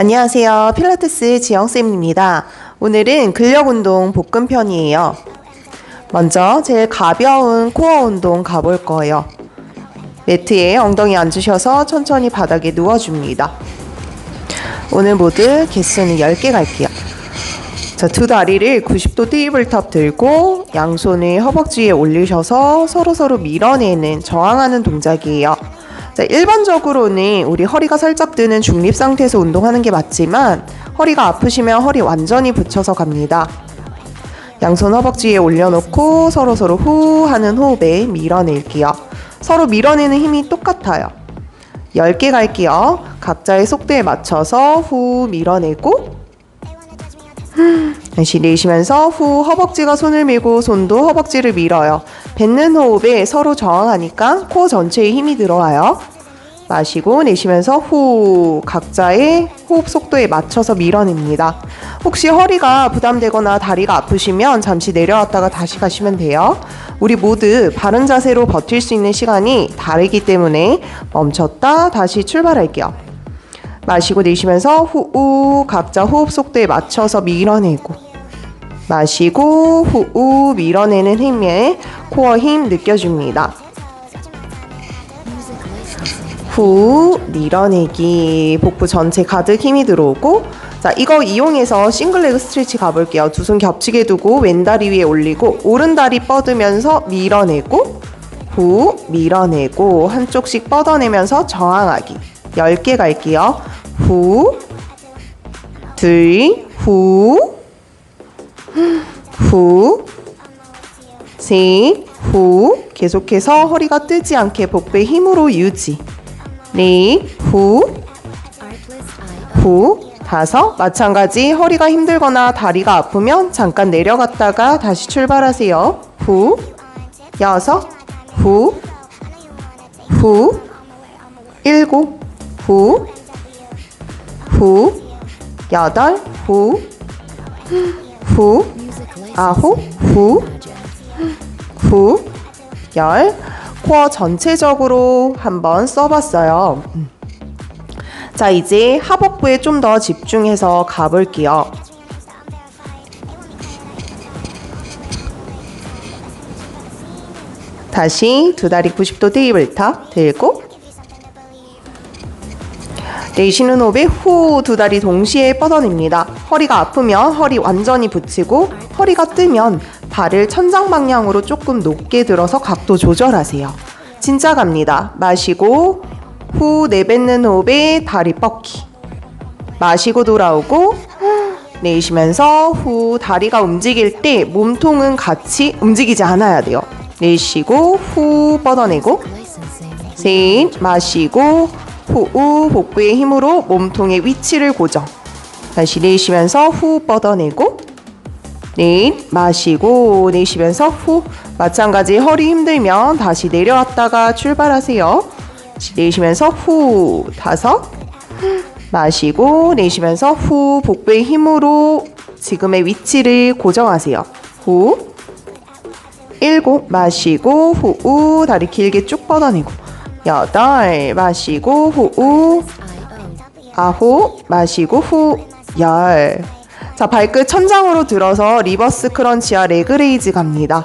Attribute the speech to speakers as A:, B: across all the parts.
A: 안녕하세요. 필라테스 지영쌤입니다. 오늘은 근력 운동 복근 편이에요. 먼저 제일 가벼운 코어 운동 가볼 거예요. 매트에 엉덩이 앉으셔서 천천히 바닥에 누워줍니다. 오늘 모두 개수는 10개 갈게요. 자, 두 다리를 90도 테이블탑 들고 양손을 허벅지에 올리셔서 서로서로 밀어내는 저항하는 동작이에요. 자, 일반적으로는 우리 허리가 살짝 드는 중립 상태에서 운동하는 게 맞지만 허리가 아프시면 허리 완전히 붙여서 갑니다. 양손 허벅지에 올려놓고 서로서로 후 하는 호흡에 밀어낼게요. 서로 밀어내는 힘이 똑같아요. 10개 갈게요. 각자의 속도에 맞춰서 후 밀어내고 다시 내쉬면서 후 허벅지가 손을 밀고 손도 허벅지를 밀어요. 뱉는 호흡에 서로 저항하니까 코 전체에 힘이 들어와요. 마시고 내쉬면서 후 각자의 호흡 속도에 맞춰서 밀어냅니다. 혹시 허리가 부담되거나 다리가 아프시면 잠시 내려왔다가 다시 가시면 돼요. 우리 모두 바른 자세로 버틸 수 있는 시간이 다르기 때문에 멈췄다 다시 출발할게요. 마시고 내쉬면서 후우 각자 호흡 속도에 맞춰서 밀어내고 마시고 후우 밀어내는 힘에 코어 힘 느껴줍니다. 후 밀어내기. 복부 전체 가득 힘이 들어오고. 자 이거 이용해서 싱글레그 스트레치 가볼게요. 두 손 겹치게 두고 왼다리 위에 올리고 오른다리 뻗으면서 밀어내고 후 밀어내고 한쪽씩 뻗어내면서 저항하기. 10개 갈게요. 후 둘, 후, 후, 셋, 후. 계속해서 허리가 뜨지 않게 복부의 힘으로 유지. 네, 후, 후, 다섯. 마찬가지 허리가 힘들거나 다리가 아프면 잠깐 내려갔다가 다시 출발하세요. 후, 여섯, 후, 후, 일곱, 후, 후, 여덟, 후, 후, 아홉, 후, 후, 열. 코어 전체적으로 한번 써봤어요. 음. 자, 이제 하복부에 좀 더 집중해서 가볼게요. 다시 두 다리 90도 테이블탑 들고 내쉬는 호흡에 후 두 다리 동시에 뻗어냅니다. 허리가 아프면 허리 완전히 붙이고 허리가 뜨면 발을 천장 방향으로 조금 높게 들어서 각도 조절하세요. 진짜 갑니다. 마시고 후 내뱉는 호흡에 다리 뻗기. 마시고 돌아오고 내쉬면서 후 다리가 움직일 때 몸통은 같이 움직이지 않아야 돼요. 내쉬고 후 뻗어내고 셋 마시고 후 복부의 힘으로 몸통의 위치를 고정. 다시 내쉬면서 후 뻗어내고 넷 마시고 내쉬면서 후 마찬가지 허리 힘들면 다시 내려왔다가 출발하세요. 내쉬면서 후 다섯 마시고 내쉬면서 후 복부의 힘으로 지금의 위치를 고정하세요. 후 일곱 마시고 후 다리 길게 쭉 뻗어내고 여덟 마시고 후 아홉 마시고 후 열. 자 발끝 천장으로 들어서 리버스 크런치와 레그레이즈 갑니다.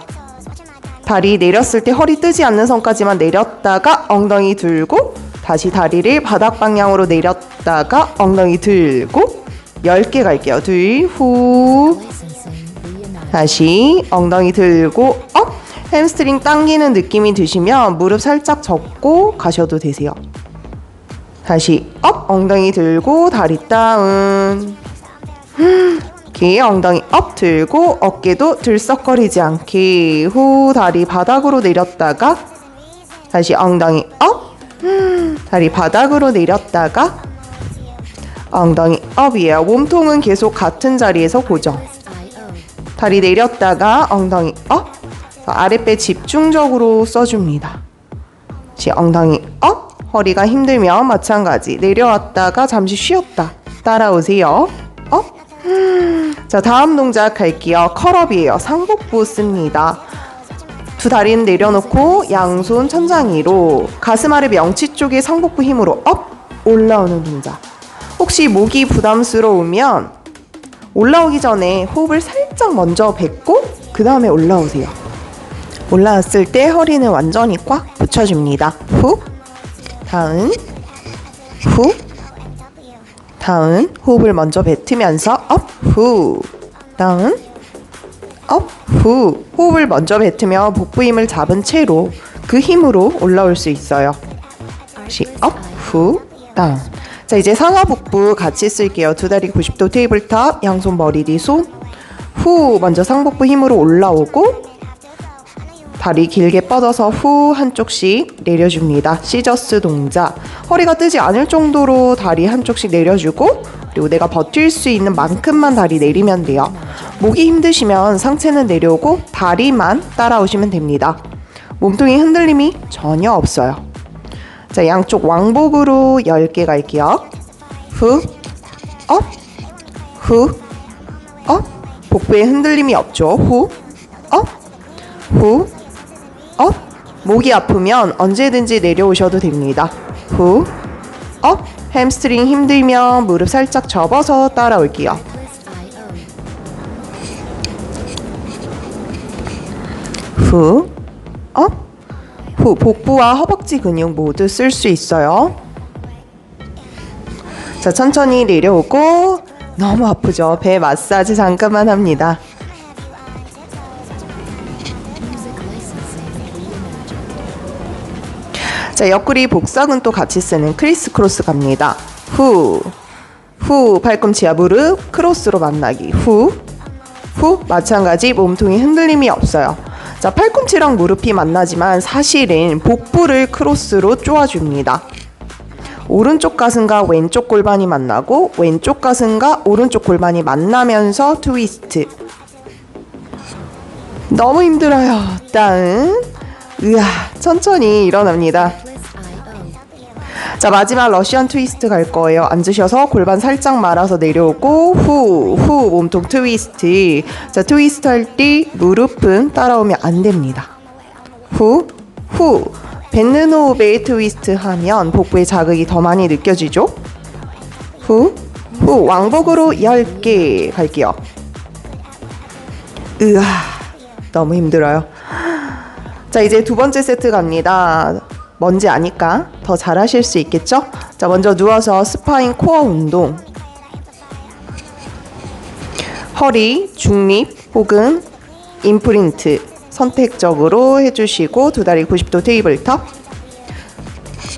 A: 다리 내렸을 때 허리 뜨지 않는 선까지만 내렸다가 엉덩이 들고 다시 다리를 바닥 방향으로 내렸다가 엉덩이 들고 10개 갈게요. 둘, 후. 다시 엉덩이 들고 업. 햄스트링 당기는 느낌이 드시면 무릎 살짝 접고 가셔도 되세요. 다시 업. 엉덩이 들고 다리 다운. 이렇게 엉덩이 업 들고 어깨도 들썩거리지 않게 후 다리 바닥으로 내렸다가 다시 엉덩이 업 다리 바닥으로 내렸다가 엉덩이 업이에요. 몸통은 계속 같은 자리에서 고정. 다리 내렸다가 엉덩이 업 아랫배 집중적으로 써줍니다. 다시 엉덩이 업 허리가 힘들면 마찬가지 내려왔다가 잠시 쉬었다 따라오세요. 업 자, 다음 동작 할게요. 컬업이에요. 상복부 씁니다. 두 다리는 내려놓고 양손 천장 위로 가슴 아래 명치 쪽에 상복부 힘으로 업 올라오는 동작. 혹시 목이 부담스러우면 올라오기 전에 호흡을 살짝 먼저 뱉고 그 다음에 올라오세요. 올라왔을 때 허리는 완전히 꽉 붙여줍니다. 후, 다운, 후, 다운. 호흡을 먼저 뱉으면서 업, 후, 다운, 업, 후. 호흡을 먼저 뱉으며 복부 힘을 잡은 채로 그 힘으로 올라올 수 있어요. 다시 업, 후, 다운. 자, 이제 상하 복부 같이 쓸게요. 두 다리 90도 테이블탑, 양손 머리 뒤 손. 후, 먼저 상복부 힘으로 올라오고 다리 길게 뻗어서 후 한쪽씩 내려줍니다. 시저스 동작. 허리가 뜨지 않을 정도로 다리 한쪽씩 내려주고 그리고 내가 버틸 수 있는 만큼만 다리 내리면 돼요. 목이 힘드시면 상체는 내려오고 다리만 따라오시면 됩니다. 몸통이 흔들림이 전혀 없어요. 자, 양쪽 왕복으로 10개 갈게요. 후, 업, 후, 업. 복부에 흔들림이 없죠. 후, 업, 후, 업. 목이 아프면 언제든지 내려오셔도 됩니다. 후, 업. 햄스트링 힘들면 무릎 살짝 접어서 따라올게요. 후, 업. 후, 복부와 허벅지 근육 모두 쓸 수 있어요. 자, 천천히 내려오고 너무 아프죠? 배 마사지 잠깐만 합니다. 자, 옆구리 복상은 또 같이 쓰는 크리스 크로스 갑니다. 후, 후, 팔꿈치와 무릎 크로스로 만나기. 후, 후, 마찬가지 몸통이 흔들림이 없어요. 자, 팔꿈치랑 무릎이 만나지만 사실은 복부를 크로스로 쪼아줍니다. 오른쪽 가슴과 왼쪽 골반이 만나고 왼쪽 가슴과 오른쪽 골반이 만나면서 트위스트. 너무 힘들어요. 다운. 으아, 천천히 일어납니다. 자, 마지막 러시안 트위스트 갈 거예요. 앉으셔서 골반 살짝 말아서 내려오고 후, 후 몸통 트위스트. 자, 트위스트 할 때 무릎은 따라오면 안 됩니다. 후, 후. 뱉는 호흡에 트위스트 하면 복부에 자극이 더 많이 느껴지죠? 후, 후. 왕복으로 10개 갈게요. 으아, 너무 힘들어요. 자, 이제 두 번째 세트 갑니다. 뭔지 아니까 더 잘하실 수 있겠죠? 자, 먼저 누워서 스파인 코어 운동. 허리, 중립 혹은 임프린트 선택적으로 해주시고 두 다리 90도 테이블 탑.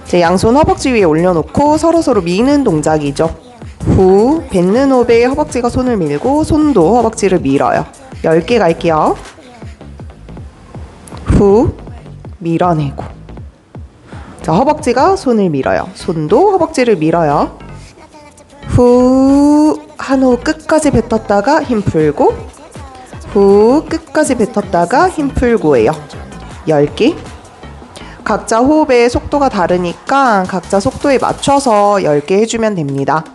A: 제 양손 허벅지 위에 올려놓고 서로서로 미는 동작이죠. 후, 뱉는 호흡에 허벅지가 손을 밀고 손도 허벅지를 밀어요. 10개 갈게요. 후, 밀어내고. 자, 허벅지가 손을 밀어요. 손도 허벅지를 밀어요. 후, 한 호흡 끝까지 뱉었다가 힘 풀고, 후, 끝까지 뱉었다가 힘 풀고예요. 10개. 각자 호흡의 속도가 다르니까 각자 속도에 맞춰서 10개 해주면 됩니다.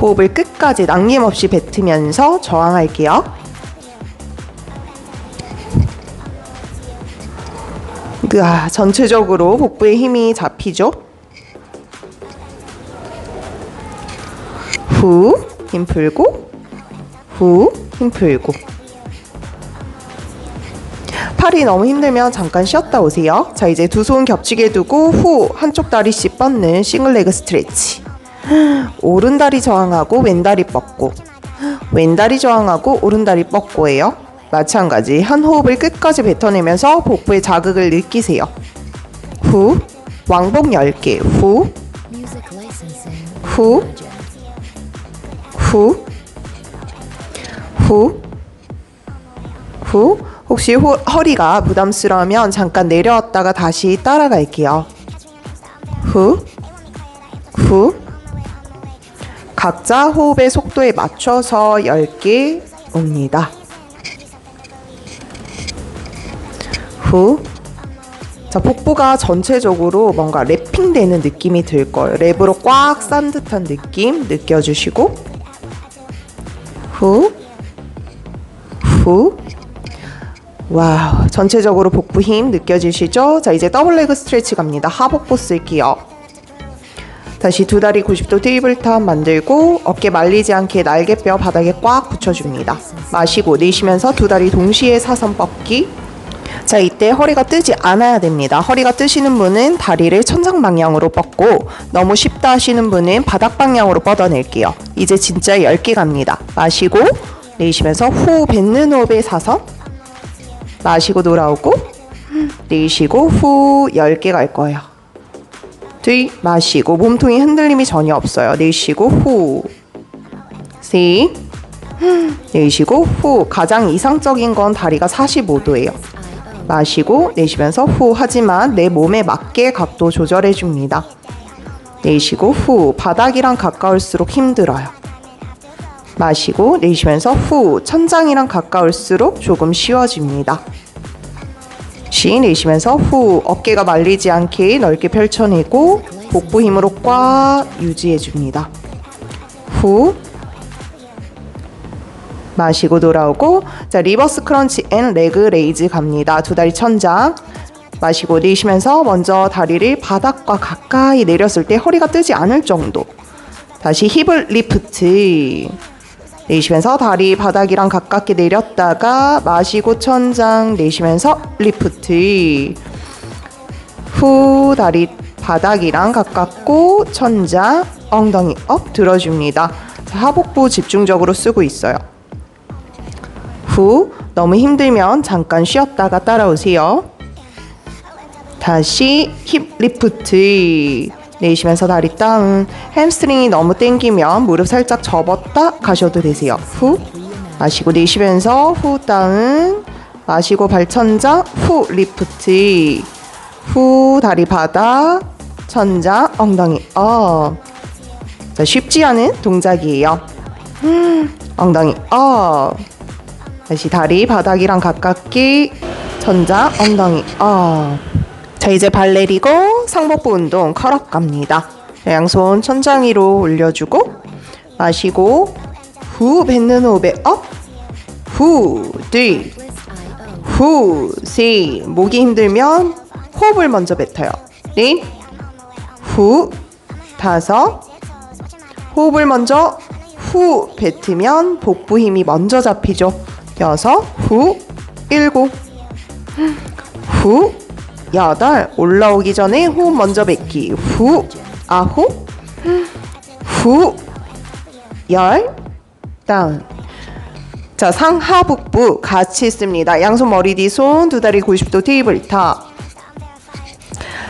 A: 호흡을 끝까지 남김없이 뱉으면서 저항할게요. 으아, 전체적으로 복부에 힘이 잡히죠? 후, 힘 풀고, 후, 힘 풀고. 팔이 너무 힘들면 잠깐 쉬었다 오세요. 자, 이제 두 손 겹치게 두고 후, 한쪽 다리씩 뻗는 싱글레그 스트레치. 오른 다리 저항하고 왼 다리 뻗고. 왼 다리 저항하고 오른 다리 뻗고예요. 마찬가지 한 호흡을 끝까지 뱉어내면서 복부의 자극을 느끼세요. 후, 왕복 10개. 후, 후, 후, 후, 후. 혹시 호, 허리가 부담스러우면 잠깐 내려왔다가 다시 따라갈게요. 후, 후. 각자 호흡의 속도에 맞춰서 10개 옵니다. 후. 자, 복부가 전체적으로 뭔가 랩핑되는 느낌이 들 거예요. 랩으로 꽉 싼 듯한 느낌 느껴주시고 후. 후. 와우. 전체적으로 복부 힘 느껴지시죠? 자, 이제 더블 레그 스트레치 갑니다. 하복부 쓸게요. 다시 두 다리 90도 테이블탑 만들고 어깨 말리지 않게 날개뼈 바닥에 꽉 붙여줍니다. 마시고 내쉬면서 두 다리 동시에 사선 뻗기. 자, 이때 허리가 뜨지 않아야 됩니다. 허리가 뜨시는 분은 다리를 천장 방향으로 뻗고 너무 쉽다 하시는 분은 바닥 방향으로 뻗어낼게요. 이제 진짜 10개 갑니다. 마시고 내쉬면서 후 뱉는 호흡의 사선. 마시고 돌아오고 내쉬고 후 10개 갈 거예요. 뒤 마시고 몸통이 흔들림이 전혀 없어요. 내쉬고 후. 셋. 내쉬고 후. 가장 이상적인 건 다리가 45도예요. 마시고 내쉬면서 후. 하지만 내 몸에 맞게 각도 조절해 줍니다. 내쉬고 후. 바닥이랑 가까울수록 힘들어요. 마시고 내쉬면서 후. 천장이랑 가까울수록 조금 쉬워집니다. 쉬 내쉬면서 후 어깨가 말리지 않게 넓게 펼쳐내고 복부 힘으로 꽉 유지해 줍니다. 후 마시고 돌아오고 자 리버스 크런치 앤 레그 레이즈 갑니다. 두 다리 천장 마시고 내쉬면서 먼저 다리를 바닥과 가까이 내렸을 때 허리가 뜨지 않을 정도 다시 힙을 리프트 내쉬면서 다리 바닥이랑 가깝게 내렸다가 마시고 천장 내쉬면서 리프트 후 다리 바닥이랑 가깝고 천장 엉덩이 업 들어줍니다. 자, 하복부 집중적으로 쓰고 있어요. 후 너무 힘들면 잠깐 쉬었다가 따라오세요. 다시 힙 리프트 내쉬면서 다리 다운 햄스트링이 너무 땡기면 무릎 살짝 접었다 가셔도 되세요. 후. 마시고 내쉬면서 후 다운 마시고 발천장 후 리프트 후 다리 바닥 천장 엉덩이 업 자, 쉽지 않은 동작이에요. 음, 엉덩이 업 다시 다리 바닥이랑 가깝게 천장 엉덩이 업 자 이제 발 내리고 상복부 운동 컬업 갑니다. 자, 양손 천장 위로 올려주고 마시고 후 뱉는 호흡에 업, 후, 뒤, 후, 셋. 목이 힘들면 호흡을 먼저 뱉어요. 넷, 후, 다섯. 호흡을 먼저 후 뱉으면 복부 힘이 먼저 잡히죠. 여섯, 후, 일곱, 후, 여덟. 올라오기 전에 호흡 먼저 뱉기. 후 아홉. 후열. 다운. 자 상하복부 같이 씁니다. 양손 머리 뒤 손 두 다리 90도 테이블 탑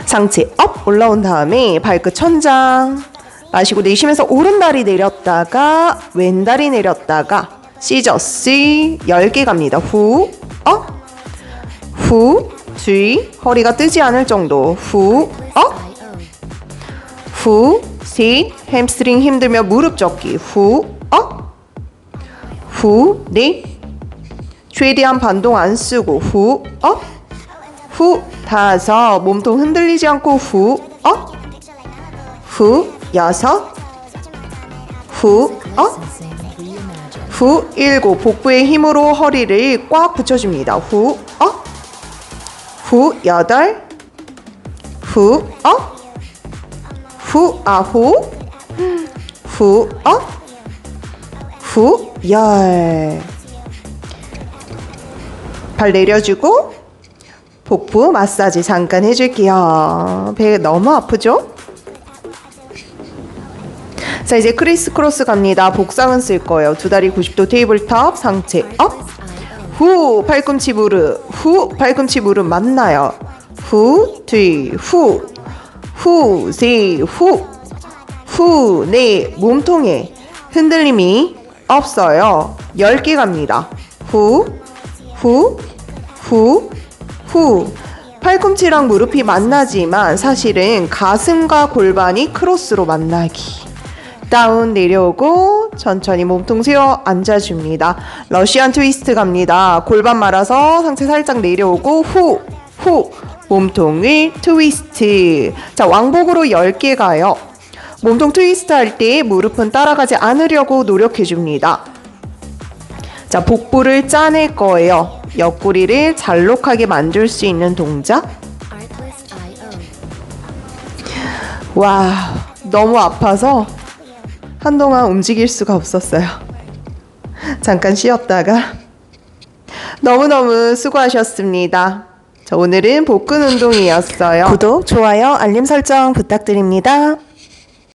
A: 상체 업 올라온 다음에 발끝 천장. 마시고 내쉬면서 오른다리 내렸다가 왼다리 내렸다가 시저스 10개 갑니다. 후 업, 후, 뒤, 허리가 뜨지 않을 정도. 후, 업, 후, 셋, 햄스트링 힘들면 무릎 접기. 후, 업, 후, 넷, 최대한 반동 안 쓰고. 후, 업, 후, 다섯, 몸통 흔들리지 않고. 후, 업, 후, 여섯, 후, 업, 후, 일곱, 복부의 힘으로 허리를 꽉 붙여줍니다. 후, 업, 후 여덟 후 업, 후 아홉 후 업, 후 열. 발 내려주고 복부 마사지 잠깐 해줄게요. 배 너무 아프죠? 자 이제 크리스 크로스 갑니다. 복상은 쓸 거예요. 두 다리 90도 테이블탑 상체 업. 후 팔꿈치 무릎. 후 팔꿈치 무릎 만나요? 후 뒤 후 후 세 후 후 네 몸통에. 흔들림이 없어요. 10개 갑니다. 후 후 후 후. 팔꿈치랑 무릎이 만나지만 사실은 가슴과 골반이 크로스로 만나기 다운 내려오고 천천히 몸통 세워 앉아줍니다. 러시안 트위스트 갑니다. 골반 말아서 상체 살짝 내려오고 후, 후, 몸통 위 트위스트. 자, 왕복으로 10개 가요. 몸통 트위스트 할 때 무릎은 따라가지 않으려고 노력해줍니다. 자, 복부를 짜낼 거예요. 옆구리를 잘록하게 만들 수 있는 동작. 와, 너무 아파서 한동안 움직일 수가 없었어요. 잠깐 쉬었다가 너무너무 수고하셨습니다. 자, 오늘은 복근 운동이었어요. 구독, 좋아요, 알림 설정 부탁드립니다.